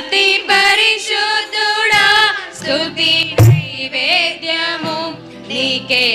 అతి పరిశుద్ధుడా స్తుతి నైవేద్యము నీకే